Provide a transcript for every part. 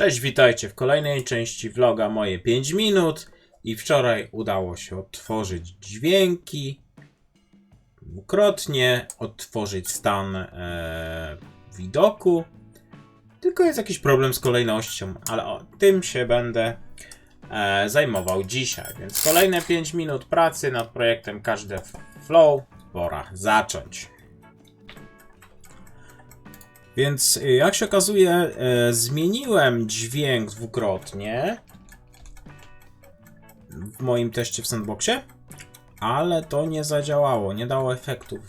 Cześć, witajcie w kolejnej części vloga moje 5 minut i wczoraj udało się odtworzyć dźwięki dwukrotnie, odtworzyć stan e, widoku. Tylko jest jakiś problem z kolejnością, ale o tym się będę e, zajmował dzisiaj. Więc kolejne 5 minut pracy nad projektem Każde Flow. Pora zacząć. Więc y, jak się okazuje, e, zmieniłem dźwięk dwukrotnie w moim teście w sandboxie, ale to nie zadziałało, nie dało efektów.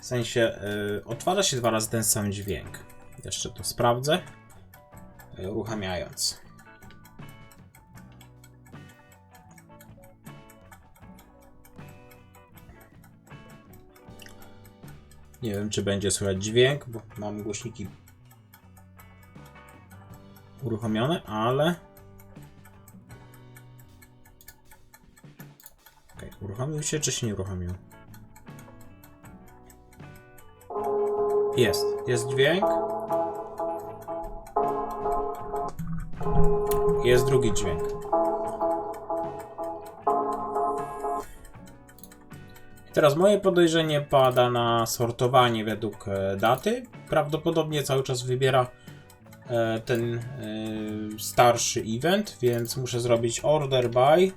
W sensie e, otwarza się dwa razy ten sam dźwięk. Jeszcze to sprawdzę, e, uruchamiając. Nie wiem, czy będzie słychać dźwięk, bo mam głośniki uruchomione, ale. Okej, uruchomił się, czy się nie uruchomił? Jest, jest dźwięk. Jest drugi dźwięk. Teraz moje podejrzenie pada na sortowanie według e, daty. Prawdopodobnie cały czas wybiera e, ten e, starszy event, więc muszę zrobić order by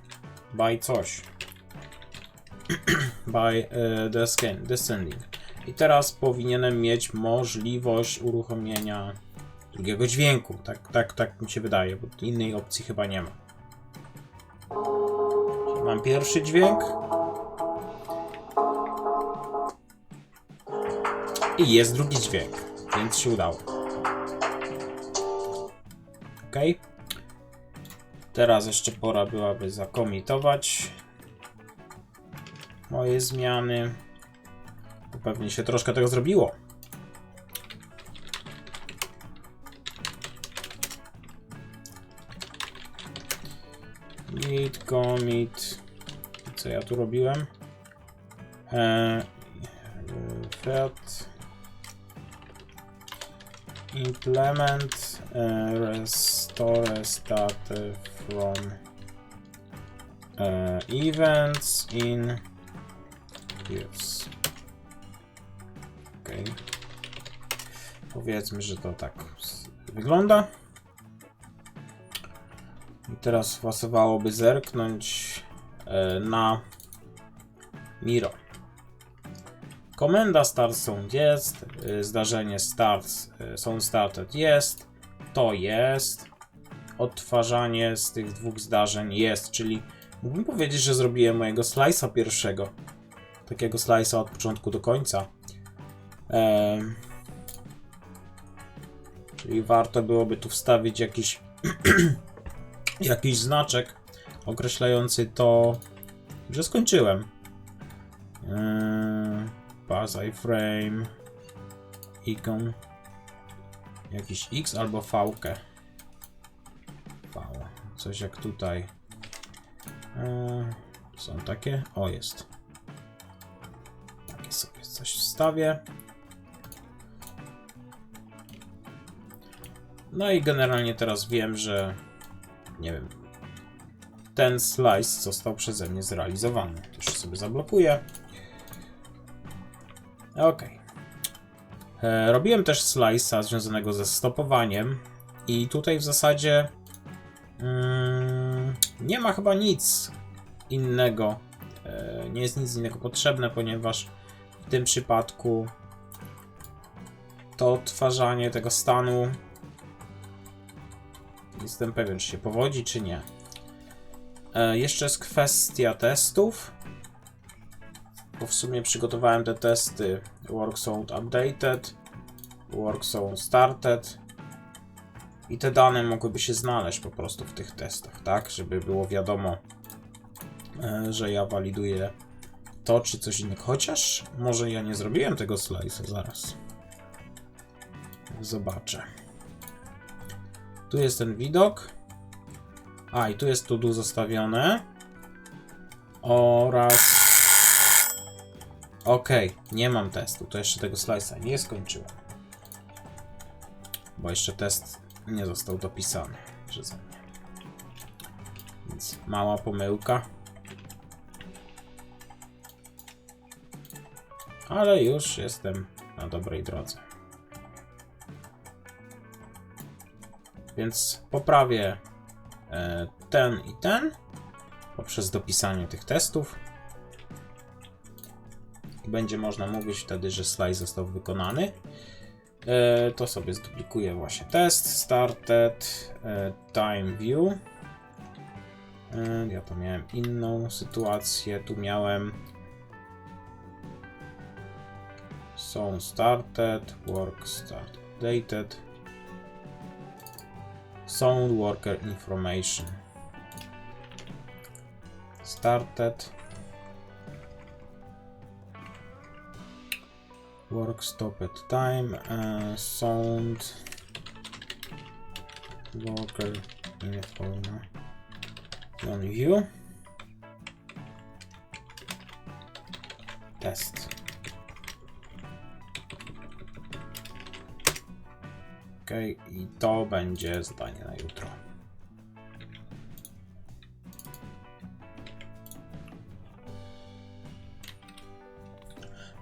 by coś. by the scan, descending. I teraz powinienem mieć możliwość uruchomienia drugiego dźwięku. Tak, tak, tak mi się wydaje, bo innej opcji chyba nie ma. Mam pierwszy dźwięk. I jest drugi dźwięk, więc się udało. Ok. Teraz jeszcze pora byłaby zakomitować moje zmiany. Pewnie się troszkę tego zrobiło. Git, commit. Co ja tu robiłem? Eee, Fiat implement uh, restore started from uh, events in use. Okay. Powiedzmy, że to tak wygląda. I teraz pasowałoby zerknąć e, na Miro. Komenda start sound jest, y, zdarzenie start y, sound started jest, to jest, odtwarzanie z tych dwóch zdarzeń jest, czyli mógłbym powiedzieć, że zrobiłem mojego slice'a pierwszego, takiego slice'a od początku do końca. Czyli warto byłoby tu wstawić jakiś jakiś znaczek określający to, że skończyłem. Eee, Pass iframe. Icon. Jakiś X albo V. -kę. V. Coś jak tutaj. Eee, są takie? O, jest. Takie sobie coś wstawię. No i generalnie teraz wiem, że nie wiem. Ten slice został przeze mnie zrealizowany. Już sobie zablokuję. Ok. E, robiłem też slice'a związanego ze stopowaniem i tutaj w zasadzie mm, nie ma chyba nic innego. E, nie jest nic innego potrzebne, ponieważ w tym przypadku to odtwarzanie tego stanu jestem pewien, czy się powodzi, czy nie. E, jeszcze jest kwestia testów bo w sumie przygotowałem te testy Workzone Updated, Workzone Started i te dane mogłyby się znaleźć po prostu w tych testach, tak? Żeby było wiadomo, e, że ja waliduję to czy coś innego. Chociaż może ja nie zrobiłem tego slice'a, zaraz. Zobaczę. Tu jest ten widok. A, i tu jest to do zostawione. Oraz Okej, nie mam testu, to jeszcze tego slice'a nie skończyłem. Bo jeszcze test nie został dopisany. przeze mnie. Więc mała pomyłka. Ale już jestem na dobrej drodze. Więc poprawię e, ten i ten poprzez dopisanie tych testów. Będzie można mówić wtedy, że slajd został wykonany. E, to sobie zduplikuję właśnie test, started, e, time view. E, ja to miałem inną sytuację, tu miałem są started, work start sound worker information started, work stopped time, uh, sound worker information on view test. Ok, i to będzie zadanie na jutro.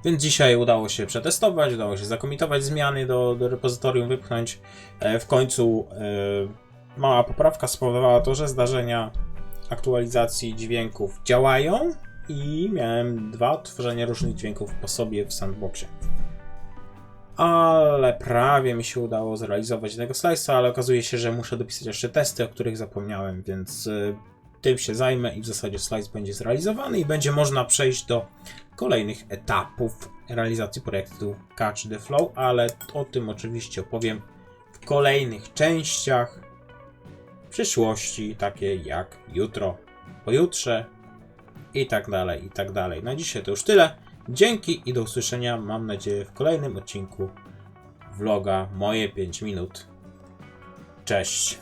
Więc dzisiaj udało się przetestować, udało się zakomitować zmiany do, do repozytorium, wypchnąć. E, w końcu e, mała poprawka spowodowała to, że zdarzenia aktualizacji dźwięków działają i miałem dwa odtworzenia różnych dźwięków po sobie w sandboxie ale prawie mi się udało zrealizować tego slice'a, ale okazuje się, że muszę dopisać jeszcze testy, o których zapomniałem, więc y, tym się zajmę i w zasadzie slice będzie zrealizowany i będzie można przejść do kolejnych etapów realizacji projektu Catch the Flow, ale o tym oczywiście opowiem w kolejnych częściach w przyszłości, takie jak jutro, pojutrze i tak dalej, i tak dalej. Na dzisiaj to już tyle. Dzięki i do usłyszenia, mam nadzieję, w kolejnym odcinku vloga Moje 5 minut. Cześć.